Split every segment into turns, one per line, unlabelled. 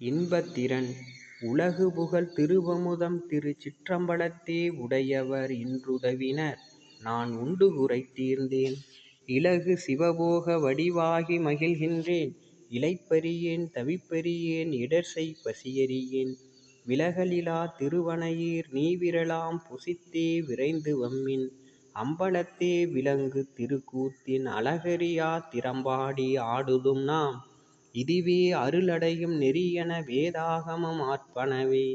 இன்பத்திறன் உலகுபுகழ் திருவமுதம் திருச்சிற்றம்பலத்தே உடையவர் இன்றுதவினர். நான் உண்டுகுறை தீர்ந்தேன். இலகு சிவபோக வடிவாகி மகிழ்கின்றேன். இலைப்பறியேன் தவிப்பறியேன் இடர்செய் பசியறியேன். விலகலிலா திருவனையீர் நீவிரலாம் புசித்தே விரைந்து வம்மின். அம்பலத்தே விளங்கு திருக்கூத்தின் அழகரியா திறம்பாடி ஆடுதும் நாம். இதுவே அருளடையும் நெறியென வேதாகமம் ஆற்பனவே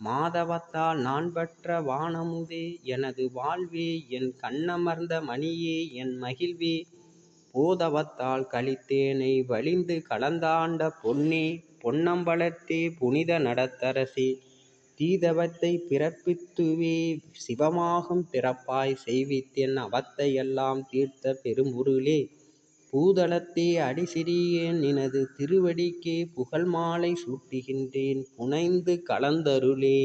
மாதவத்தால் நான் பற்ற வானமுதே எனது வாழ்வே என் கண்ணமர்ந்த மணியே என் மகிழ்வே. போதவத்தால் கழித்தேனை வலிந்து கலந்தாண்ட பொன்னே பொன்னம்பலத்தே புனித நடத்தரசே. தீதவத்தைப் பிறப்பித்துவே சிவமாகும் பிறப்பாய் செய்வித்தென் அவத்தையெல்லாம் தீர்த்த பெருமுருளே. பூதளத்தே அடிசிறியேன் நினது திருவடிக்கே புகழ்மாலை சூட்டுகின்றேன் புனைந்து கலந்தருளே.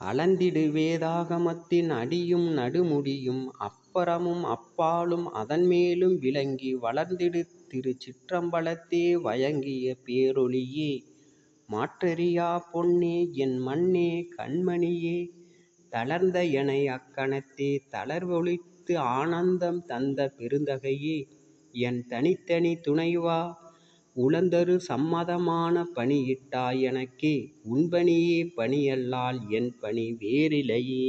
அளந்திடு வேதாகமத்தின் அடியும் நடுமுடியும் அப்பறமும் அப்பாலும் அதன்மேலும் விளங்கி வளர்ந்திடு திருச்சிற்றம்பலத்தே வயங்கிய பேரொளியே. மாற்றறியா பொன்னே என் மண்ணே கண்மணியே. தளர்ந்த எனை அக்கணத்தே தளர்வொழித்து ஆனந்தம் தந்த பெருந்தகையே. என் தனித்தனி துணைவா உளந்தரு சம்மதமான பணியிட்டாய் எனக்கே உன்பணியே பணியல்லால் என்பணி வேறிலையே.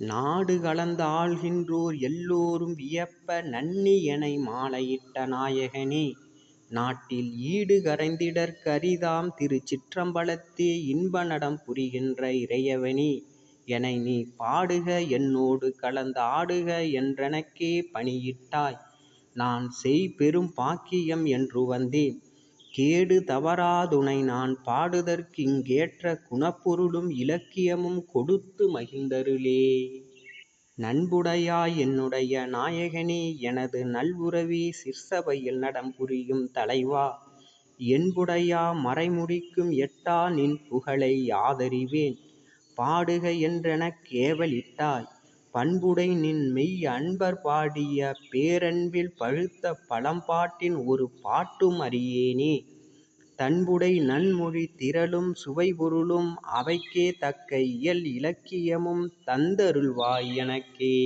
நாடு கலந்தாள்கின்றோர் எல்லோரும் வியப்ப நண்ணியெனை மாலையிட்ட நாயகனே நாட்டில் ஈடுகரைந்திடற் கரிதாம் திருச்சிற்றம்பலத்தே இன்பநடம் புரிகின்ற இறையவனே எனைநீ பாடுக என்னோடு கலந்து ஆடுக என்றெனக்கே பணியிட்டாய் நான்செய் பெரும் பாக்கியம் என்றுவந்தேன் கேடு தவறாதுனை நான் பாடுதற்கு இங்கேற்ற குணப்பொருளும் இலக்கியமும் கொடுத்து மகிழ்ந்தருளே. நண்புடையாய் என்னுடைய நாயகனே எனது நல்வுறவே சிற்சபையில் நடம் புரியும் தலைவா. என்புடையா மறைமுடிக்கும் எட்டா நின் புகழை ஆதரிவேன். பாடுக என்றெனக் கேவலிட்டாய். பண்புடை நின் மெய் அன்பர் பாடிய பேரன்பில் பழுத்த பழம்பாட்டின் ஒரு பாட்டும் அறியேனே தன்புடை நன்மொழி திரளும் சுவைபொருளும் அவைக்கே தக்க இயல் இலக்கியமும் தந்தருள்வாய் எனக்கே.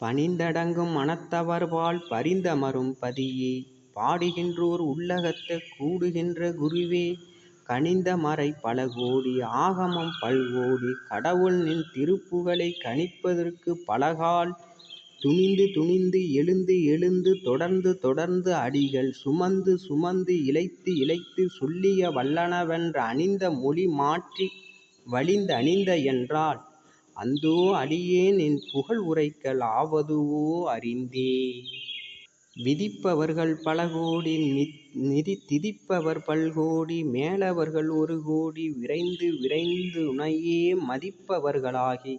பணிந்தடங்கும் மனத்தவர்பால் பரிந்தமரும் பதியே பாடுகின்றோர் உள்ளகத்துக் கூடுகின்ற குருவே கணிந்தமறை பலகோடி ஆகமம் பல்கோடி கடவுள்நின் திருப்புகழைக் கணிப்பதற்குப் பலகால் துணிந்து துணிந்து எழுந்து எழுந்து தொடர்ந்து தொடர்ந்து அடிகள் சுமந்து சுமந்து இழைத்து இழைத்துச் சொல்லிய வல்லனவென்ற அணிந்தமொழி மாற்றி வலிந்தணிந்த என்றால் அந்தோ அடியேன் என் புகழ் உரைக்கல் ஆவதுவோ அறிந்தே. விதிப்பவர்கள் பல கோடி நிதி திதிப்பவர் பல்கோடி மேலவர்கள் ஒரு கோடி விரைந்து விரைந்து உனையே மதிப்பவர்களாகி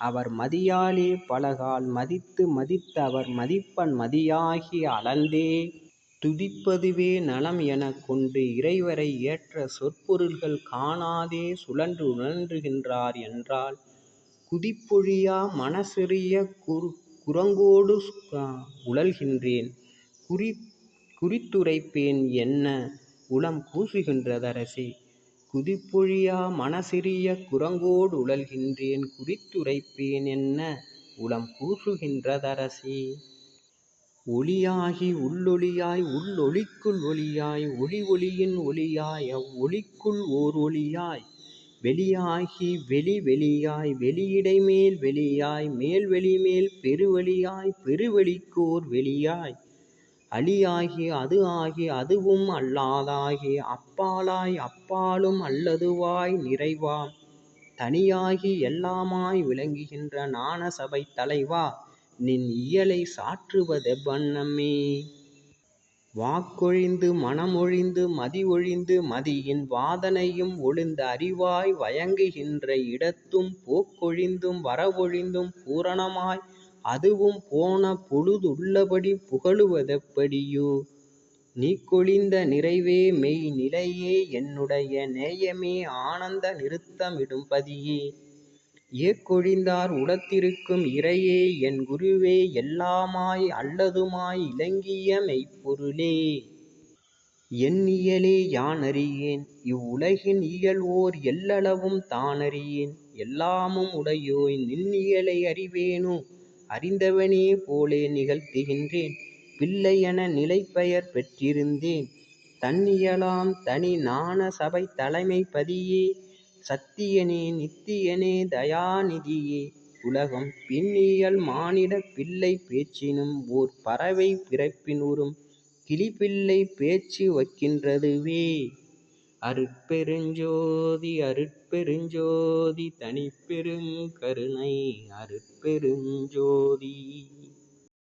அவர் மதியாலே பலகால் மதித்து மதித்து அவர் மதிப்பன் மதியாகி அளந்தே. துதிப்பதுவே நலம் எனக் கொண்டு இறைவரை ஏற்ற சொற்பொருள்கள் காணாதே சுழன்று உணர்கின்றார் என்றால் குதிப்பொழியா மனசெறியக் குரங்கோடு உழல்கின்றேன். குறித்துரைப்பேன் என்ன உளம் கூசுகின்றதரசே குதிப்பொழியா மனசிறிய குரங்கோடு உழல்கின்றேன். குறித்துரைப்பேன் என்ன உளம் கூசுகின்றதரசே. ஒளியாகி உள்ளொளியாய் உள்ளொளிக்குள் ஒளியாய் ஒளி ஒளியின் ஒளியாய் அவ்வொளிக்குள் ஓர் ஒளியாய். வெளியாகி வெளி வெளியாய் வெளியிடை மேல் வெளியாய் மேல்வெளிமேல் பெருவெளியாய் பெருவெளிக்கோர் வெளியாய். அழியாகி அது ஆகி அதுவும் அல்லாதாகி அப்பாலாய் அப்பாலும் அல்லதுவாய் நிறைவாம் தனியாகி எல்லாமாய் விளங்குகின்ற ஞானசபைத் தலைவா. நின் இயலை சாற்றுவதெவ்வண்ணமே. வாக்கொழிந்து மனமொழிந்து மதியொழிந்து மதியின் வாதனையும் ஒழிந்த அறிவாய் வயங்குகின்ற இடத்தும் போக்கொழிந்தும் வரவொழிந்தும் பூரணமாய் அதுவும் போன பொழுதுள்ளபடி புகலுவதெப்படியோ நீக்கொழிந்த நிறைவே மெய் நிலையே என்னுடைய நேயமே ஆனந்த நிறுத்தமிடும் பதியே ஏக்கொழிந்தார் உளத்திருக்கும் இறையே என் குருவே எல்லாமாய் அல்லதுமாய் இலங்கிய மெய்ப்பொருளே. எண்ணியலே யானறியேன்? இவ்வுலகின் இயல்ஓர் எல்லளவும் தானறியேன்? எல்லாமும் உடையோய் நின்னியலை அறிவேனோ? அறிந்தவனே போலே நிகழ்த்துகின்றேன். பிள்ளையென நிலைப்பெயர் பெற்றிருந்தேன். தன்னியலாம் தனி ஞான சபைத் தலைமைப் பதியே சத்தியனே நித்தியனே தயாநிதியே உலகம் பின்னியல் மானிடப் பிள்ளை பேச்சினும் ஓர் பறவை பிறப்பின் கிளிப்பிள்ளை பேச்சு வைக்கின்றதுவே. அருட்பெருஞ்சோதி அருட்பெருஞ்சோதி தனிப்பெருங் கருணை அருட்பெருஞ்சோதி.